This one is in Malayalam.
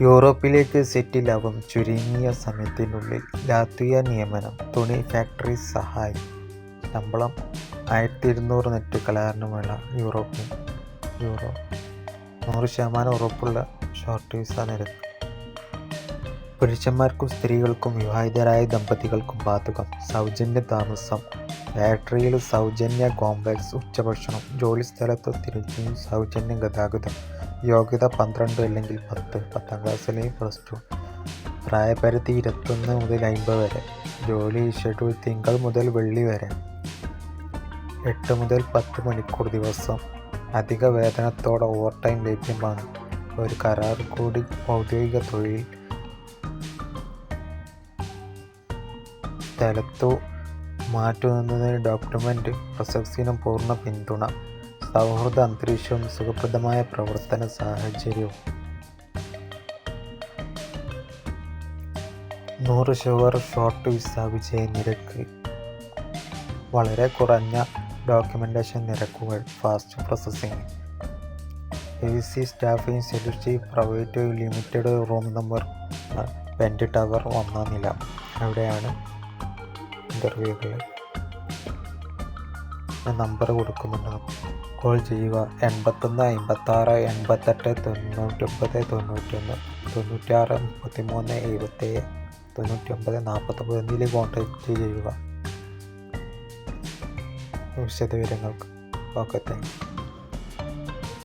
യൂറോപ്പിലേക്ക് സെറ്റിലാവും ചുരുങ്ങിയ സമയത്തിനുള്ളിൽ ലാത്വിയ നിയമനം. തുണി ഫാക്ടറി സഹായി. ശമ്പളം ആയിരത്തി ഇരുന്നൂറ് നെറ്റ് കലാകാരനുമുള്ള യൂറോപ്പിൽ യൂറോ. നൂറ് ശതമാനം ഉറപ്പുള്ള ഷോർട്ട് വിസ നിരക്ക്. പുരുഷന്മാർക്കും സ്ത്രീകൾക്കും വിവാഹിതരായ ദമ്പതികൾക്കും ബാധകം. സൗജന്യ താമസം. ബാറ്ററിയിൽ സൗജന്യ കോംപ്ലക്സ് ഉച്ചഭക്ഷണം ജോലിസ്ഥലത്ത് തിരിച്ചും സൗജന്യ ഗതാഗതം. യോഗ്യത പന്ത്രണ്ട് അല്ലെങ്കിൽ പത്ത്. പത്താം ക്ലാസ് അല്ലെങ്കിൽ പ്ലസ് ടു പ്രായപരിധി ഇരുപത്തൊന്ന് മുതൽ അൻപത് വരെ. ജോലി ഷെഡ്യൂൾ തിങ്കൾ മുതൽ വെള്ളി വരെ. എട്ട് മുതൽ പത്ത് മണിക്കൂർ ദിവസം. അധിക വേതനത്തോടെ ഓവർ ടൈം ലഭ്യമാണ്. ഒരു കരാർ കൂടി ഔദ്യോഗിക തൊഴിൽ. സ്ഥലത്തു മാറ്റുന്നതിന് ഡോക്യുമെന്റ് പ്രസക്സിനും പൂർണ പിന്തുണ. സൗഹൃദ അന്തരീക്ഷവും സുഖപ്രദമായ പ്രവർത്തന സാഹചര്യവും. നൂറ് ഷുവർ ഷോർട്ട് വിസ വിജയ നിരക്ക്. വളരെ കുറഞ്ഞ ഡോക്യുമെന്റേഷൻ നിരക്കുകൾ fast processing. A C staffing സെലുഷി private limited room number pent tower ഒന്നാം നില. അവിടെയാണ് ഇന്റർവ്യൂകൾ നമ്പർ കൊടുക്കുന്നുണ്ടാകും കോൾ ചെയ്യുക. എൺപത്തൊന്ന് അമ്പത്താറ് എൺപത്തെട്ട് തൊണ്ണൂറ്റൊമ്പത് തൊണ്ണൂറ്റൊന്ന് തൊണ്ണൂറ്റാറ് മുപ്പത്തിമൂന്ന് എഴുപത്തേഴ് തൊണ്ണൂറ്റൊമ്പത് നാൽപ്പത്തൊമ്പത് എന്നിവയിൽ കോൺടാക്റ്റ് ചെയ്യുക. വിശദവിവരങ്ങൾക്ക് ഓക്കെ താങ്ക് യു